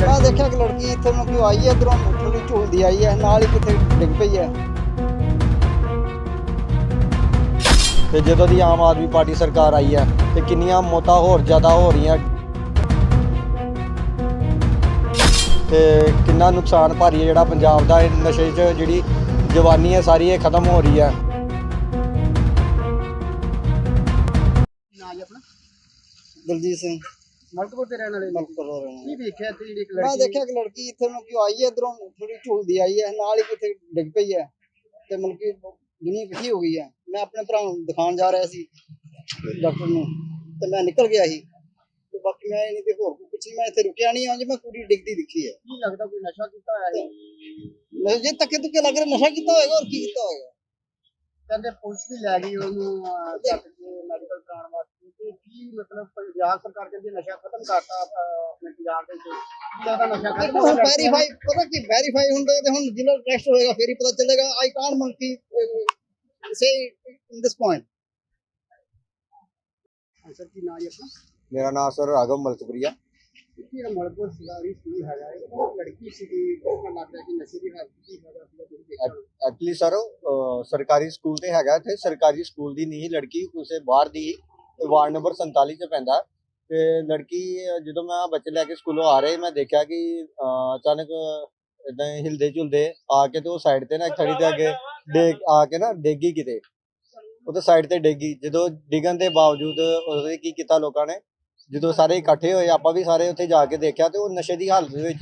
ਮੈਂ ਦੇਖਿਆ ਕਿ ਲੜਕੀ ਇੱਥੇ ਨੂੰ ਕਿਉਂ ਆਈ ਹੈ ਇਧਰੋਂ ਥੋੜੀ ਝੂਲਦੀ ਆਈ ਹੈ ਨਾਲ ਹੀ ਕਿਤੇ ਡਿੱਗ ਪਈ ਹੈ। ਤੇ ਜਦੋਂ ਦੀ ਆਮ ਆਦਮੀ ਪਾਰਟੀ ਸਰਕਾਰ ਆਈ ਹੈ ਤੇ ਕਿੰਨੀਆਂ ਮੌਤਾਂ ਹੋਰ ਜ਼ਿਆਦਾ ਹੋ ਰਹੀਆਂ। ਤੇ ਕਿੰਨਾ ਨੁਕਸਾਨ ਭਾਰੀ ਹੈ ਜਿਹੜਾ ਪੰਜਾਬ ਦਾ ਇਹ ਨਸ਼ੇ 'ਚ ਜਿਹੜੀ ਜਵਾਨੀ ਹੈ ਸਾਰੀ ਇਹ ਖਤਮ ਹੋ ਰਹੀ ਹੈ। ਨਾ ਜੀ ਆਪਣਾ? ਦਲਜੀਤ ਸਿੰਘ। ਮਲਕਪੁਰ ਦੇ ਰਹਿਣ ਵਾਲੇ ਨੇ ਮਲਕਪੁਰ ਦਾ ਰਹਿਣਾ ਕੀ ਦੇਖਿਆ ਤੇ ਜਿਹੜੀ ਇੱਕ ਮੈਂ ਲੜਕੀ ਦੇਖਿਆ ਕਿ ਲੜਕੀ ਇੱਥੇ ਨੂੰ ਕਿਉਂ ਆਈ ਹੈ ਇਧਰੋਂ ਥੋੜੀ ਝੂਲਦੀ ਆਈ ਹੈ ਨਾਲ ਹੀ ਕਿਤੇ ਡਿੱਗ ਪਈ ਹੈ ਤੇ ਮਤਲਬ ਕਿ ਦੁਨੀਆ ਇਕੱਠੀ ਹੋ ਗਈ ਹੈ। ਮੈਂ ਆਪਣੇ ਭਰਾ ਨੂੰ ਦਿਖਾਉਣ ਜਾ ਰਿਹਾ ਸੀ ਡਾਕਟਰ ਨੂੰ ਤੇ ਮੈਂ ਨਿਕਲ ਗਿਆ ਸੀ। ਤੇ ਬਾਕੀ ਮੈਂ ਨਹੀਂ ਤੇ ਹੋਰ ਕੁਛ ਨਹੀਂ ਮੈਂ ਇੱਥੇ ਰੁਕਿਆ ਨਹੀਂ ਹਾਂ ਜੇ ਮੈਂ ਕੁੜੀ ਡਿੱਗਦੀ ਦਿਖੀ ਹੈ। ਕੀ ਲੱਗਦਾ ਕੋਈ ਨਸ਼ਾ ਕੀਤਾ ਹੋਇਆ ਹੈ? ਨਸ਼ੇ ਜੇ ਤੱਕੇ ਤੁੱਕੇ ਲੱਗ ਰਿਹਾ ਨਸ਼ਾ ਕੀਤਾ ਹੋਏਗਾ ਹੋਰ ਕੀ ਕੀਤਾ ਹੋਏਗਾ? ਕਹਿੰਦੇ ਪੁਲਿਸ ਵੀ ਲੈ ਗਈ ਉਹਨੂੰ ਅਹ, ਚੱਕ ਕੇ ਮੈਡੀਕਲ ਕਰਾਉਣ ਵਾਸਤੇ ਤੇ ਕੀ ਮਤਲਬ ਪੰਜਾਬ ਸਰਕਾਰ ਕਹਿੰਦੀ ਨਸ਼ਾ ਖਤਮ ਕਰਤਾ ਅਹ, ਆਪਣੇ ਪੰਜਾਬ ਦੇ ਵਿੱਚ ਕੀ ਲੱਗਦਾ ਨਸ਼ਾ ਖਤਮ ਦੇਖੋ ਹੋ ਹੁਣ ਗਿਆ ਵੈਰੀਫਾਈ ਪਤਾ ਕੀ ਵੈਰੀਫਾਈ ਹੁੰਦਾ ਹੈ ਤੇ ਹੁਣ ਜ਼ਿਲ੍ਹਾ ਟੈਸਟ ਹੋਏਗਾ ਫੇਰ ਹੀ ਪਤਾ ਚੱਲੇਗਾ। I can't monkey say in this point sir ਕੀ ਨਾਂ ਜੀ ਆਪਣਾ? ਮੇਰਾ ਨਾਮ ਸਰ ਰਾਘਵ ਮਲਕਪੁਰੀਆ। ਕੀ ਜਿਹੜਾ ਮਲਕਪੁਰ ਸਰਕਾਰੀ ਸਕੂਲ ਹੈਗਾ ਹੈ। ਉਹ ਲੜਕੀ ਸੀਗੀ ਉਹ ਲੱਗ ਰਿਹਾ ਕਿ ਨਸ਼ੇ ਦੀ ਹਾਲਤ ਕੀ ਹੈਗਾ ਸੀਗਾ ਤੁਸੀਂ ਦੇਖਿਆ ਹੋਣਾ। ਐਕਚੁਅਲੀ ਸਰ ਸਰਕਾਰੀ ਸਕੂਲ ਤੇ ਹੈਗਾ ਤੇ ਸਰਕਾਰੀ ਸਕੂਲ ਦੀ ਨਹੀਂ ਲੜਕੀ ਉਸੇ ਬਾਹਰ ਦੀ ਹੀ ਵਾਰਡ ਨੰਬਰ 47 ਚ ਪੈਂਦਾ। ਤੇ ਲੜਕੀ, ਜਦੋਂ ਮੈਂ ਬੱਚੇ ਲੈ ਕੇ ਸਕੂਲੋਂ ਆ ਰਹੇ, ਮੈਂ ਦੇਖਿਆ ਕਿ ਅਚਾਨਕ ਇਦਾਂ ਹਿਲਦੇ ਝੁਲਦੇ ਆ ਕੇ ਤੇ ਉਹ ਸਾਈਡ ਤੇ ਨਾ ਇੱਕ ਥੜੀ ਅੱਗੇ ਡੇਗ, ਆ ਕੇ ਨਾ ਡੇਗੀ ਕਿਤੇ। ਉਹ ਤੇ ਸਾਈਡ ਤੇ ਡੇਗੀ। ਜਦੋਂ ਡਿੱਗਣ ਦੇ ਬਾਵਜੂਦ ਉਹਦੇ ਕੀ ਕੀਤਾ ਲੋਕਾਂ ਨੇ। ਜਦੋਂ ਸਾਰੇ ਇਕੱਠੇ ਹੋਏ, ਆਪਾਂ ਵੀ ਸਾਰੇ ਉੱਥੇ ਜਾ ਕੇ ਦੇਖਿਆ ਤੇ ਉਹ ਨਸ਼ੇ ਦੀ ਹਾਲਤ ਦੇ ਵਿੱਚ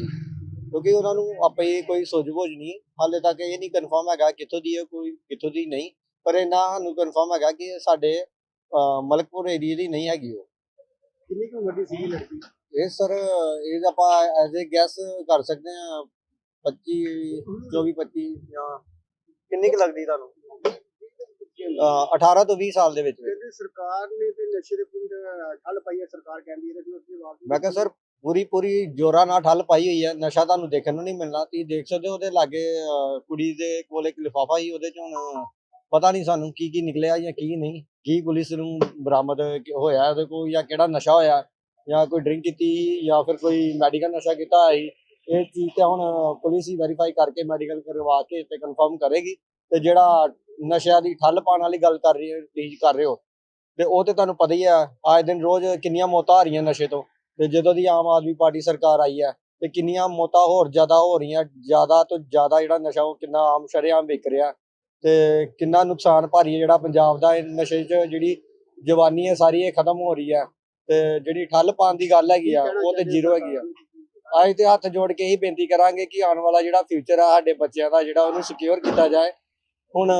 ਕਿਉਂਕਿ ਉਹਨਾਂ ਨੂੰ ਆਪੇ ਕੋਈ ਸੁੱਝ-ਬੁੱਝ ਨਹੀਂ, ਹਾਲੇ ਤੱਕ ਇਹ ਨਹੀਂ ਕਨਫਰਮ ਹੈਗਾ ਕਿੱਥੋਂ ਦੀ ਹੈ, ਕੋਈ ਕਿੱਥੋਂ ਦੀ ਨਹੀਂ। ਪਰ ਇਹਨਾਂ ਸਾਨੂੰ ਕਨਫਰਮ ਹੈਗਾ ਕਿ ਸਾਡੇ ਮਲਕਪੁਰ ਏਰੀਆ ਦੀ ਨਹੀਂ ਹੈਗੀ ਉਹ। ਕਿੰਨੀ ਕੁ ਉਮਰ ਦੀ ਸੀਗੀ ਲੜਕੀ? ਇਹ ਸਰ ਇਹ ਆਪਾਂ ਐਜ਼ ਅ ਗੈਸ ਕਰ ਸਕਦੇ ਹਾਂ 25 24 25 ਜਾਂ ਕਿੰਨੀ ਕੁ ਲੱਗਦੀ ਤੁਹਾਨੂੰ? ਅਹ, 18 ਤੋਂ 20 ਸਾਲ ਦੇ ਵਿੱਚ। ਕਹਿੰਦੇ ਸਰਕਾਰ ਨੇ ਤੇ ਨਸ਼ੇ ਦੇ ਪੂਰੀ ਠੱਲ ਪਾਈ ਹੈ ਸਰਕਾਰ ਕਹਿੰਦੀ ਹੈ ਕਿ ਉਸ ਦੇ ਬਾਵਜੂਦ ਮੈਂ ਕਿਹਾ ਸਰ ਪੂਰੀ ਪੂਰੀ ਜੋਰਾਂ ਨਾਲ ਠੱਲ ਪਾਈ ਹੋਈ ਹੈ। ਨਸ਼ਾ ਤੁਹਾਨੂੰ ਦੇਖਣ ਨੂੰ ਨਹੀਂ ਮਿਲਣਾ। ਤੁਸੀਂ ਦੇਖ ਸਕਦੇ ਹੋ ਉਹਦੇ ਲਾਗੇ ਕੁੜੀ ਦੇ ਕੋਲ ਇੱਕ ਲਿਫਾਫਾ ਸੀ ਉਹਦੇ ਚ ਪਤਾ ਨਹੀਂ ਸਾਨੂੰ ਕੀ ਕੀ ਨਿਕਲਿਆ ਜਾਂ ਕੀ ਨਹੀਂ। ਕੀ ਪੁਲਿਸ ਨੂੰ ਬਰਾਮਦ ਹੋਇਆ, ਉਹਦੇ ਕੋਲ ਜਾਂ ਕਿਹੜਾ ਨਸ਼ਾ ਹੋਇਆ, ਜਾਂ ਕੋਈ ਡਰਿੰਕ ਕੀਤੀ ਜਾਂ ਫਿਰ ਕੋਈ ਮੈਡੀਕਲ ਨਸ਼ਾ ਕੀਤਾ ਹੈ ਇਹ ਚੀਜ਼ ਤੇ ਹੁਣ ਪੁਲਿਸ ਹੀ ਵੈਰੀਫਾਈ ਕਰਕੇ ਮੈਡੀਕਲ ਕਰਵਾ ਕੇ ਤੇ ਕਨਫਰਮ ਕਰੇਗੀ ਤੇ ਜਿਹੜਾ ਨਸ਼ਿਆਂ ਦੀ ਠੱਲ ਪਾਉਣ ਵਾਲੀ ਗੱਲ ਕਰ ਰਹੀ ਹੈ ਤੁਸੀਂ ਕਰ ਰਹੇ ਹੋ। ਤੇ ਉਹ ਤੇ ਤੁਹਾਨੂੰ ਪਤਾ ਹੀ ਆ, ਆਏ ਦਿਨ ਰੋਜ਼ ਕਿੰਨੀਆਂ ਮੌਤਾਂ ਆ ਰਹੀਆਂ ਨਸ਼ੇ ਤੋਂ, ਤੇ ਜਦੋਂ ਦੀ ਆਮ ਆਦਮੀ ਪਾਰਟੀ ਸਰਕਾਰ ਆਈ ਹੈ, ਤੇ ਕਿੰਨੀਆਂ ਮੌਤਾਂ ਹੋਰ ਜ਼ਿਆਦਾ ਹੋ ਰਹੀਆਂ, ਜ਼ਿਆਦਾ ਤੋਂ ਜ਼ਿਆਦਾ ਜਿਹੜਾ ਨਸ਼ਾ ਉਹ ਕਿੰਨਾ ਆਮ ਸ਼ਰੇਆਮ ਵਿਕ ਰਿਹਾ ਤੇ ਕਿੰਨਾ ਨੁਕਸਾਨ ਭਾਰੀ ਹੈ ਜਿਹੜਾ ਪੰਜਾਬ ਦਾ, ਇਹ ਨਸ਼ੇ 'ਚ ਜਿਹੜੀ ਜਵਾਨੀ ਹੈ ਸਾਰੀ ਇਹ ਖਤਮ ਹੋ ਰਹੀ ਹੈ ਤੇ ਜਿਹੜੀ ਠੱਲ ਪਾਉਣ ਦੀ ਗੱਲ ਹੈਗੀ ਆ, ਉਹ ਤੇ ਜ਼ੀਰੋ ਹੈਗੀ ਆ। ਅੱਜ ਤੇ ਹੱਥ ਜੋੜ ਕੇ ਹੀ ਬੇਨਤੀ ਕਰਾਂਗੇ ਕਿ ਆਉਣ ਵਾਲਾ ਜਿਹੜਾ ਫਿਊਚਰ ਆ, ਸਾਡੇ ਬੱਚਿਆਂ ਦਾ ਜਿਹੜਾ ਉਹਨੂੰ ਸਿਕਿਉਰ ਕੀਤਾ ਜਾਏ। ਹੁਣ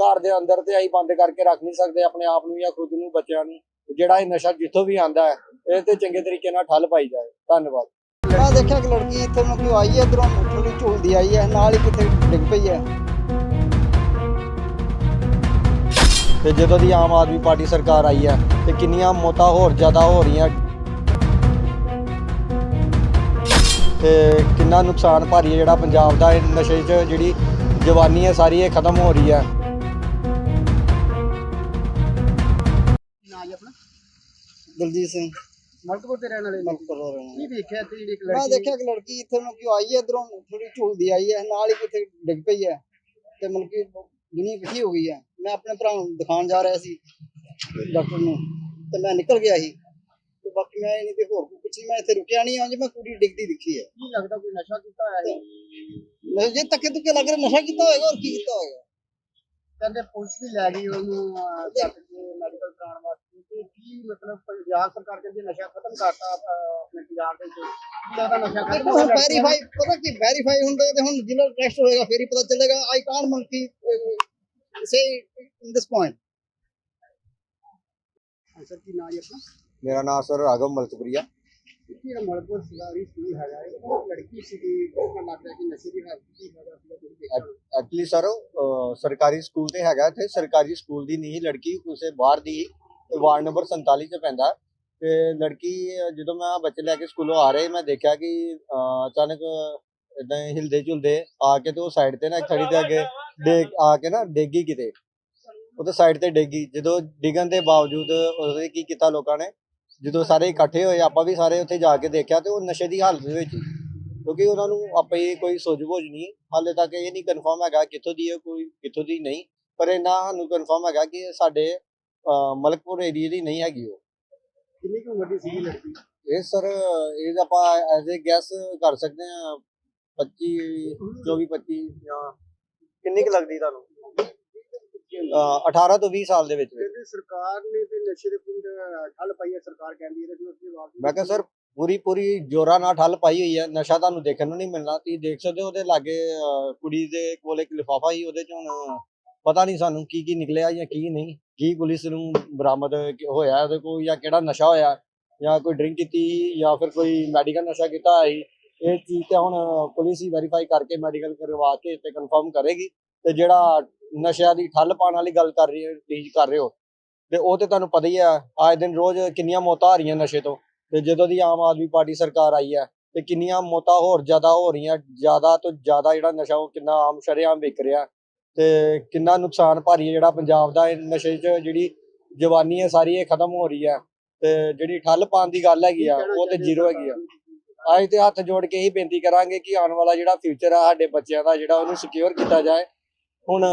ਘਰ ਦੇ ਅੰਦਰ ਤੇ ਅਸੀਂ ਬੰਦ ਕਰਕੇ ਰੱਖ ਨਹੀਂ ਸਕਦੇ, ਆਪਣੇ ਆਪ ਨੂੰ ਜਾਂ ਖੁਦ ਨੂੰ, ਬੱਚਿਆਂ ਨੂੰ। ਜਿਹੜਾ ਇਹ ਨਸ਼ਾ ਜਿੱਥੋਂ ਵੀ ਆਂਦਾ ਹੈ, ਇਹ ਤੇ ਚੰਗੇ ਤਰੀਕੇ ਨਾਲ ਠੱਲ ਪਾਈ ਜਾਏ। ਧੰਨਵਾਦ। ਮੈਂ ਦੇਖਿਆ ਕਿ ਲੜਕੀ ਇੱਥੇ ਨੂੰ ਕਿਉਂ ਆਈ ਹੈ, ਇਧਰੋਂ ਥੋੜੀ ਝੂਲਦੀ ਆਈ ਹੈ, ਨਾਲ ਹੀ ਕਿਤੇ ਡਿੱਗ ਪਈ ਹੈ। ਤੇ ਜਦੋਂ ਦੀ ਆਮ ਆਦਮੀ ਪਾਰਟੀ ਸਰਕਾਰ ਆਈ ਹੈ ਤੇ ਕਿੰਨੀਆਂ ਮੌਤਾਂ ਹੋਰ ਜ਼ਿਆਦਾ ਹੋ ਰਹੀਆਂ। ਤੇ ਕਿੰਨਾ ਨੁਕਸਾਨ ਭਾਰੀ ਹੈ ਜਿਹੜਾ ਪੰਜਾਬ ਦਾ ਇਹ ਨਸ਼ੇ 'ਚ ਜਿਹੜੀ ਜਵਾਨੀ ਹੈ ਸਾਰੀ ਇਹ ਖਤਮ ਹੋ ਰਹੀ ਹੈ। ਨਾ ਜੀ ਆਪਣਾ? ਦਲਜੀਤ ਸਿੰਘ। ਮਲਕਪੁਰ ਦੇ ਰਹਿਣ ਵਾਲੇ ਨੇ? ਮਲਕਪੁਰ ਦਾ ਰਹਿਣਾ ਕੀ ਦੇਖਿਆ ਤੇ ਜਿਹੜੀ ਇੱਕ ਮੈਂ ਲੜਕੀ? ਦੇਖਿਆ ਕਿ ਲੜਕੀ ਇੱਥੇ ਨੂੰ ਕਿਉਂ ਆਈ ਹੈ ਇਧਰੋਂ ਥੋੜੀ ਝੂਲਦੀ ਆਈ ਹੈ ਨਾਲ ਹੀ ਕਿਤੇ ਡਿੱਗ ਪਈ ਹੈ। ਤੇ ਮਤਲਬ ਕਿ ਦੁਨੀਆ ਇਕੱਠੀ ਹੋ ਗਈ ਹੈ। ਮੈਂ ਆਪਣੇ ਭਰਾ ਨੂੰ ਦਿਖਾਉਣ ਜਾ ਰਿਹਾ ਸੀ ਡਾਕਟਰ ਨੂੰ ਤੇ ਮੈਂ ਨਿਕਲ ਗਿਆ ਸੀ ਤੇ ਬਾਕੀ ਮੈਂ ਨਹੀਂ ਤੇ ਹੋਰ ਕੁਛ ਨਹੀਂ ਮੈਂ ਇੱਥੇ ਰੁਕਿਆ ਨਹੀਂ ਹਾਂ ਜੇ ਮੈਂ ਕੁੜੀ ਡਿੱਗਦੀ ਦਿਖੀ ਹੈ। ਕੀ ਲੱਗਦਾ ਕੋਈ ਨਸ਼ਾ ਕੀਤਾ ਹੋਇਆ ਹੈ? ਨਸ਼ੇ ਜੇ ਤੱਕੇ ਤੁੱਕੇ ਲੱਗ ਰਿਹਾ ਨਸ਼ਾ ਕੀਤਾ ਹੋਏਗਾ ਹੋਰ ਕੀ ਕੀਤਾ ਹੋਏਗਾ ਕਹਿੰਦੇ ਪੁਲਿਸ ਵੀ ਲੈ ਗਈ ਉਹਨੂੰ ਅਹ, ਚੱਕ ਕੇ ਮੈਡੀਕਲ ਕਰਾਉਣ ਵਾਸਤੇ। ਤੇ ਕੀ ਮਤਲਬ ਪੰਜਾਬ ਸਰਕਾਰ ਕਹਿੰਦੀ ਨਸ਼ਾ ਖਤਮ ਕਰਤਾ ਆਪਣੇ ਪੰਜਾਬ ਦੇ ਵਿੱਚ। ਲੱਗਦਾ ਨਸ਼ਾ ਖਤਮ ਹੋ ਵੈਰੀਫਾਈ ਪਤਾ ਕੀ ਵੈਰੀਫਾਈ ਹੁੰਦਾ ਤੇ ਹੁਣ ਜ਼ਿਲ੍ਹਾ ਟੈਸਟ ਹੋਏਗਾ ਫੇਰ ਹੀ ਪਤਾ ਚੱਲੇਗਾ। I can't monkey say in this point sir ਕੀ ਨਾਂ ਜੀ ਆਪਣਾ ਮੇਰਾ ਨਾਮ ਸਰ ਰਾਘਵ ਮਲਕਪੁਰੀਆ ਕੀ ਮਲਕਪੁਰ ਸਰਕਾਰੀ ਸਕੂਲ ਹੈਗਾ ਹੈ ਉਹ ਲੜਕੀ ਸੀਗੀ ਉਹ ਲੱਗ ਰਿਹਾ ਕਿ ਨਸ਼ੇ ਦੀ ਹਾਲਤ ਕੀ ਹੈਗਾ ਸੀਗਾ ਤੁਸੀਂ ਦੇਖਿਆ। ਐਕਚੁਅਲੀ ਸਰ ਸਰਕਾਰੀ ਸਕੂਲ ਤੇ ਹੈਗਾ ਤੇ ਸਰਕਾਰੀ ਸਕੂਲ ਦੀ ਨਹੀਂ ਲੜਕੀ ਉਸੇ ਬਾਹਰ ਦੀ ਹੀ ਵਾਰਡ ਨੰਬਰ 47 ਚ ਪੈਂਦਾ ਤੇ ਲੜਕੀ ਅਹ, ਜਦੋਂ ਮੈਂ ਬੱਚੇ ਲੈ ਕੇ ਸਕੂਲੋਂ ਆ ਰਹੇ ਮੈਂ ਦੇਖਿਆ ਕਿ ਅਹ, ਅਚਾਨਕ ਇਦਾਂ ਹਿਲਦੇ ਝੁਲਦੇ ਆ ਕੇ ਤੇ ਉਹ ਸਾਈਡ ਤੇ ਨਾ ਇੱਕ ਥੜੀ ਦੇ ਅੱਗੇ ਡੇਗ ਆ ਕੇ ਨਾ ਡੇਗੀ ਕਿਤੇ। ਉਹ ਤੇ ਸਾਈਡ ਤੇ ਡੇਗੀ ਜਦੋਂ ਡਿੱਗਣ ਦੇ ਬਾਵਜੂਦ ਉਹਦੇ ਕੀ ਕੀਤਾ ਲੋਕਾਂ ਨੇ? ਜਦੋਂ ਸਾਰੇ ਇਕੱਠੇ ਹੋਏ ਆਪਾਂ ਵੀ ਸਾਰੇ ਉੱਥੇ ਜਾ ਕੇ ਦੇਖਿਆ ਤੇ ਉਹ ਨਸ਼ੇ ਦੀ ਹਾਲਤ ਦੇ ਵਿੱਚ। ਕਿਉਂਕਿ ਉਹਨਾਂ ਨੂੰ ਆਪੇ ਕੋਈ ਸੁੱਝ-ਬੁੱਝ ਨਹੀਂ ਹਾਲੇ ਤੱਕ ਇਹ ਨਹੀਂ ਕਨਫਰਮ ਹੈਗਾ ਕਿੱਥੋਂ ਦੀ ਹੈ ਕੋਈ ਕਿੱਥੋਂ ਦੀ ਨਹੀਂ। ਪਰ ਇਹਨਾਂ ਸਾਨੂੰ ਕਨਫਰਮ ਹੈਗਾ ਕਿ ਇਹ ਸਾਡੇ ਮਲਕਪੁਰ ਏਰੀਆ ਦੀ ਨਹੀਂ ਹੈਗੀ ਉਹ। ਕਿੰਨੀ ਕੁ ਉਮਰ ਦੀ ਸੀ ਲੜਕੀ? ਇਹ ਸਰ ਇਹ ਆਪਾਂ ਐਜ਼ ਅ ਗੈਸ ਕਰ ਸਕਦੇ ਹਾਂ 25 24 25 ਜਾਂ ਕਿੰਨੀ ਕੁ ਲੱਗਦੀ ਤੁਹਾਨੂੰ? ਅਹ 18 ਤੋਂ 20 ਸਾਲ ਦੇ ਵਿੱਚ। ਵਿੱਚ। ਕਹਿੰਦੇ ਸਰਕਾਰ ਨੇ ਤੇ ਨਸ਼ੇ ਦੇ ਪੂਰੀ ਤਰ੍ਹਾਂ ਠੱਲ ਪਾਈ ਹੈ ਸਰਕਾਰ ਕਹਿੰਦੀ ਹੈ ਕਿ ਉਸ ਦੇ ਬਾਵਜੂਦ ਮੈਂ ਕਿਹਾ ਸਰ ਪੂਰੀ ਪੂਰੀ ਜੋਰਾਂ ਨਾਲ ਠੱਲ ਪਾਈ ਹੋਈ ਹੈ ਨਸ਼ਾ ਤੁਹਾਨੂੰ ਦੇਖਣ ਨੂੰ ਨਹੀਂ ਮਿਲਣਾ। ਤੁਸੀਂ ਦੇਖ ਸਕਦੇ ਹੋ ਉਹਦੇ ਲਾਗੇ ਅਹ, ਕੁੜੀ ਦੇ ਕੋਲ ਇੱਕ ਲਿਫਾਫਾ ਸੀ ਉਹਦੇ ਚ ਹੁਣ ਪਤਾ ਨਹੀਂ ਸਾਨੂੰ ਕੀ ਕੀ ਨਿਕਲਿਆ ਜਾਂ ਕੀ ਨਹੀਂ ਕੀ ਪੁਲਿਸ ਨੂੰ ਬਰਾਮਦ ਕ- ਹੋਇਆ ਉਹਦੇ ਕੋਲ ਜਾਂ ਕਿਹੜਾ ਨਸ਼ਾ ਹੋਇਆ ਜਾਂ ਕੋਈ ਡਰਿੰਕ ਕੀਤੀ ਜਾਂ ਫਿਰ ਕੋਈ ਮੈਡੀਕਲ ਨਸ਼ਾ ਕੀਤਾ ਹੈ ਇਹ ਚੀਜ਼ ਤੇ ਹੁਣ ਪੁਲਿਸ ਹੀ ਵੈਰੀਫਾਈ ਕਰਕੇ ਮੈਡੀਕਲ ਕਰਵਾ ਕੇ ਤੇ ਕਨਫਰਮ ਕਰੇਗੀ ਤੇ ਜਿਹੜਾ ਨਸ਼ਿਆਂ ਦੀ ਠੱਲ ਪਾਉਣ ਵਾਲੀ ਗੱਲ ਕਰ ਰਹੀ ਹੈ ਤੁਸੀਂ ਕਰ ਰਹੇ ਹੋ। ਤੇ ਉਹ ਤੇ ਤੁਹਾਨੂੰ ਪਤਾ ਹੀ ਹੈ, ਆਏ ਦਿਨ ਰੋਜ਼ ਕਿੰਨੀਆਂ ਮੌਤਾਂ ਆ ਰਹੀਆਂ ਨਸ਼ੇ ਤੋਂ। ਤੇ ਜਦੋਂ ਦੀ ਆਮ ਆਦਮੀ ਪਾਰਟੀ ਸਰਕਾਰ ਆਈ ਹੈ, ਤੇ ਕਿੰਨੀਆਂ ਮੌਤਾਂ ਹੋਰ ਜ਼ਿਆਦਾ ਹੋ ਰਹੀਆਂ, ਜ਼ਿਆਦਾ ਤੋਂ ਜ਼ਿਆਦਾ ਜਿਹੜਾ ਨਸ਼ਾ ਉਹ ਕਿੰਨਾ ਆਮ ਸ਼ਰੇਆਮ ਵਿਕ ਰਿਹਾ। ਤੇ ਕਿੰਨਾ ਨੁਕਸਾਨ ਭਾਰੀ ਹੈ ਜਿਹੜਾ ਪੰਜਾਬ ਦਾ, ਇਹ ਨਸ਼ੇ 'ਚ ਜਿਹੜੀ ਜਵਾਨੀ ਹੈ ਸਾਰੀ ਇਹ ਖਤਮ ਹੋ ਰਹੀ ਹੈ। ਤੇ ਜਿਹੜੀ ਠੱਲ ਪਾਉਣ ਦੀ ਗੱਲ ਹੈਗੀ ਆ, ਉਹ ਤੇ ਜ਼ੀਰੋ ਹੈਗੀ ਆ। ਅਸੀਂ ਤੇ ਹੱਥ ਜੋੜ ਕੇ ਹੀ ਬੇਨਤੀ ਕਰਾਂਗੇ ਕਿ ਆਉਣ ਵਾਲਾ ਜਿਹੜਾ ਫਿਊਚਰ ਆ, ਸਾਡੇ ਬੱਚਿਆਂ ਦਾ, ਜਿਹੜਾ ਉਹਨੂੰ ਸਿਕਿਉਰ ਕੀਤਾ ਜਾਏ। ਹੁਣ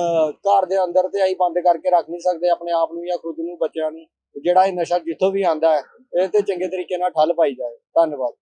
ਘਰ ਦੇ ਅੰਦਰ ਤੇ ਅਸੀਂ ਬੰਦ ਕਰਕੇ ਰੱਖ ਨਹੀਂ ਸਕਦੇ, ਆਪਣੇ ਆਪ ਨੂੰ ਜਾਂ ਖੁਦ ਨੂੰ, ਬੱਚਿਆਂ ਨੂੰ। ਜਿਹੜਾ ਇਹ ਨਸ਼ਾ ਜਿੱਥੋਂ ਵੀ ਆਂਦਾ ਹੈ, ਇਹ ਤੇ ਚੰਗੇ ਤਰੀਕੇ ਨਾਲ ਠੱਲ ਪਾਈ ਜਾਏ। ਧੰਨਵਾਦ।